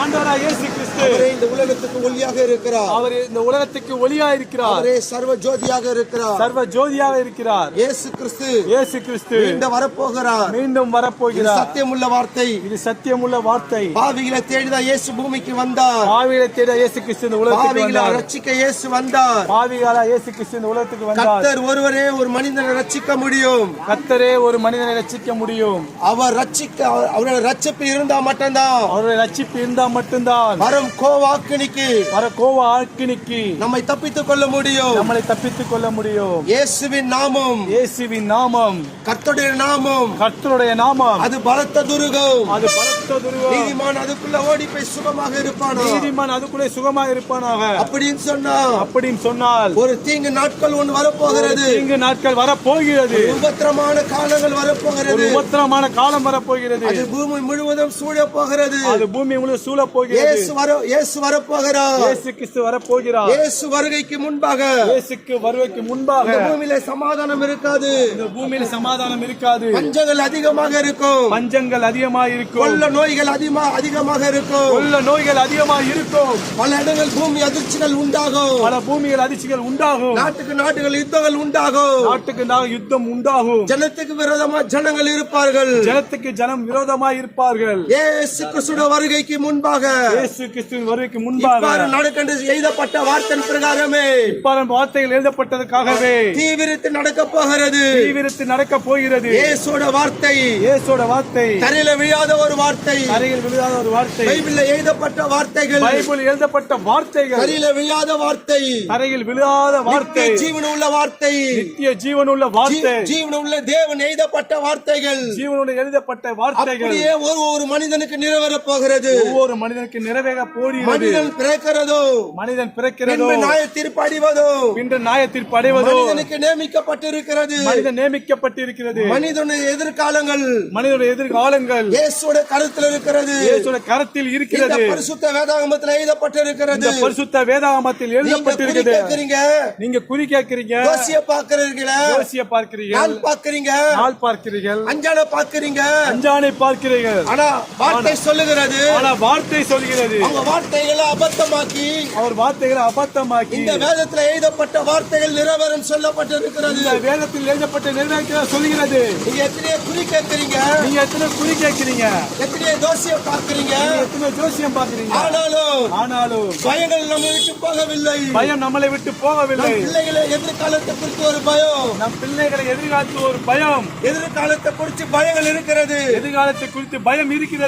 ஆண்டவராக இயேசு கிறிஸ்து அவரே இந்த உலகத்துக்கு ஒளியாக இருக்கிறார். அவர் இந்த உலகத்துக்கு ஒளியா இருக்கிறார் அவரே சர்வ ஜோதியாக இருக்கிறார். சர்வ ஜோதியாக இருக்கிறார். இயேசு கிறிஸ்து இயேசு கிறிஸ்து மீண்டும் வரப்போகிறார். மீண்டும் வரப்போகிறார். சத்தியமுள்ள வார்த்தை. இது சத்தியமுள்ள வார்த்தை. பாவிகளை தேடிதான் இயேசு பூமிக்கு வந்தார். பாவிகளை தேட இயேசு கிறிஸ்து இந்த உலகத்துக்கு வந்தார். ரட்சிக்க இயேசு வந்தார். பாவிகளா இயேசு கிறிஸ்து இந்த உலகத்துக்கு வந்தார். கர்த்தர் ஒருவரே ஒரு மனிதனை ரட்சிக்க முடியும். கத்தரே ஒரு மனிதனை ரட்சிக்க முடியும். அவர் ரட்சிக்க அவர்- அவரோட ரட்சிப்பு இருந்தா மட்டும்தான். அவருடைய ரட்சிப்பு இருந்தா மட்டும்தான். வரும் கோவாக்கினிக்கு. வர கோவ ஆக்கினிக்கு நம்மை தப்பித்துக் கொள்ள முடியும். நம்மளை தப்பித்துக் கொள்ள முடியும். இயேசுவின் நாமம். இயேசுவின் நாமம். கர்த்தருடைய நாமம். கர்த்தருடைய நாமம். அது பலத்த துருகம். அது பலத்த துருவம் நீதிமான் அதுக்குள்ள ஓடி போய் சுகமாக இருப்பானோ? நீதிமான் அதுக்குள்ளே சுகமாக இருப்பானாக? அப்படின்னு சொன்னா அப்படின்னு சொன்னால் ஒரு தீங்கு நாட்கள் ஒன்று வரப்போகிறது. தீங்கு நாட்கள் வரப்போகிறது. உபத்திரமான காலங்கள் வரப்போகிறது. உபத்திரமான காலம் வரப்போகிறது. அது பூமி முழுவதும் சூழ போகிறது அது பூமி முழு சூழ போகிறது இயேசு வர இயேசு வரப்போகிறார். இயேசு கிறிஸ்து வரப்போகிறார். இயேசு வருகைக்கு முன்பாக. இயேசுக்கு வருகைக்கு முன்பாக. பூமியில சமாதானம் இருக்காது. இந்த பூமியில் சமாதானம் இருக்காது. பஞ்சங்கள் அதிகமாக இருக்கும். பஞ்சங்கள் அதிகமாக இருக்கும். கொள்ள நோய்கள் அதிகமா அதிகமாக இருக்கும். கொள்ள நோய்கள் அதிகமாக இருக்கும். பல இடங்கள் பூமி அதிர்ச்சிகள் உண்டாகும். பல பூமிகள் அதிர்ச்சிகள் உண்டாகும். நாட்டுக்கு நாட்டுகள் யுத்தங்கள் உண்டாகும். நாட்டுக்கு நாள் யுத்தம் உண்டாகும். ஜனத்துக்கு விரோதமா ஜனங்கள் இருப்பார்கள். ஜனத்துக்கு ஜனம் விரோதமாய் இருப்பார்கள். இயேசு கிறிஸ்துவின் வருகைக்கு முன்பாக. இயேசு கிறிஸ்துவின் வருகைக்கு முன்பாக நடக்கென்று எழுதப்பட்ட வார்த்தை பிரகாரமே. பல வார்த்தைகள் எழுதப்பட்டதற்காகவே தீவிரித்து நடக்க போகிறது. தீவிரத்து நடக்க போகிறது. இயேசோட வார்த்தை. இயேசோட வார்த்தை. தரையில விழாத ஒரு வார்த்தை. தரையில் விழுகாத ஒரு வார்த்தை. பைபிள்ல எழுதப்பட்ட வார்த்தைகள். பைபிள் எழுதப்பட்ட வார்த்தைகள். தரையில விழாத வார்த்தை. தரையில் விழுகாத வார்த்தை. ஜீவன் உள்ள வார்த்தை. நித்திய ஜீவனுள்ள வார்த்தை. ஜீவன் உள்ள தேவன் எழுதப்பட்ட வார்த்தைகள். ஜீவனோடு எழுதப்பட்ட வார்த்தைகள். அப்படியே ஒரு ஒரு மனிதனுக்கு நிறைவேற போகிறது. ஒவ்வொரு மனிதனுக்கு நிறைவேற போகிறது மனிதன் பிறக்கிறதோ? மனிதன் பிறக்கிறதோ? பின்பு நியாய தீர்ப்பு அடைவதோ? பின்று நியாயத்திற்கு அடைவதோ? மனிதனுக்கு நியமிக்கப்பட்டிருக்கிறது. மனிதன் நியமிக்கப்பட்டிருக்கிறது. மனிதனுடைய எதிர்காலங்கள். மனிதனுடைய எதிர்காலங்கள். இயேசுடைய கருத்தில் இருக்கிறது. இயேசுடைய கரத்தில் இருக்கிறது. பரிசுத்த வேதாகமத்தில் எழுதப்பட்டிருக்கிறது. பரிசுத்த வேதாகமத்தில் நீங்க குறி எழுதப்பட்டிருக்கிறது கேட்கிறீங்க. நீங்க குறி கேட்கிறீங்க. யோசிய பாக்குறீங்களா யோசிய பார்க்கிறீர்கள். நாள் பாக்குறீங்க நாள் பார்க்கிறீர்கள். அஞ்சான பாக்குறீங்க அஞ்சானை பார்க்கிறீர்கள். ஆனா வார்த்தை சொல்லுகிறது. ஆனா வார்த்தை சொல்கிறது வார்த்தைகளை அபத்தமாக்கி அவர் வார்த்தைகளை அபத்தமாக்கி இந்த வேதத்துல எழுதப்பட்ட வார்த்தைகள் நிறைவேறும் சொல்லப்பட்டிருக்கிறது. இந்த வேதத்தில் எழுதப்பட்ட நிறைவேற்ற சொல்கிறது நீங்க எத்தனையோ குறி கேட்கிறீங்க. நீங்க எத்தனை குறி கேட்கிறீங்க. எத்தனையோ தோசைய பாக்குறீங்க நீங்க எத்தனை ஜோசியம் பாக்குறீங்க ஆனாலும் ஆனாலும் பயங்கள் நம்ம விட்டு போகவில்லை. பயம் நம்மளை விட்டு போகவில்லை. பிள்ளைகளை எதிர்காலத்தை குறித்து ஒரு பயம். நம் பிள்ளைகளை எதிர்காலத்தில் ஒரு பயம். எதிர்காலத்தை குறித்து பயங்கள் இருக்கிறது. எதிர்காலத்தை குறித்து பயம் இருக்கிறது.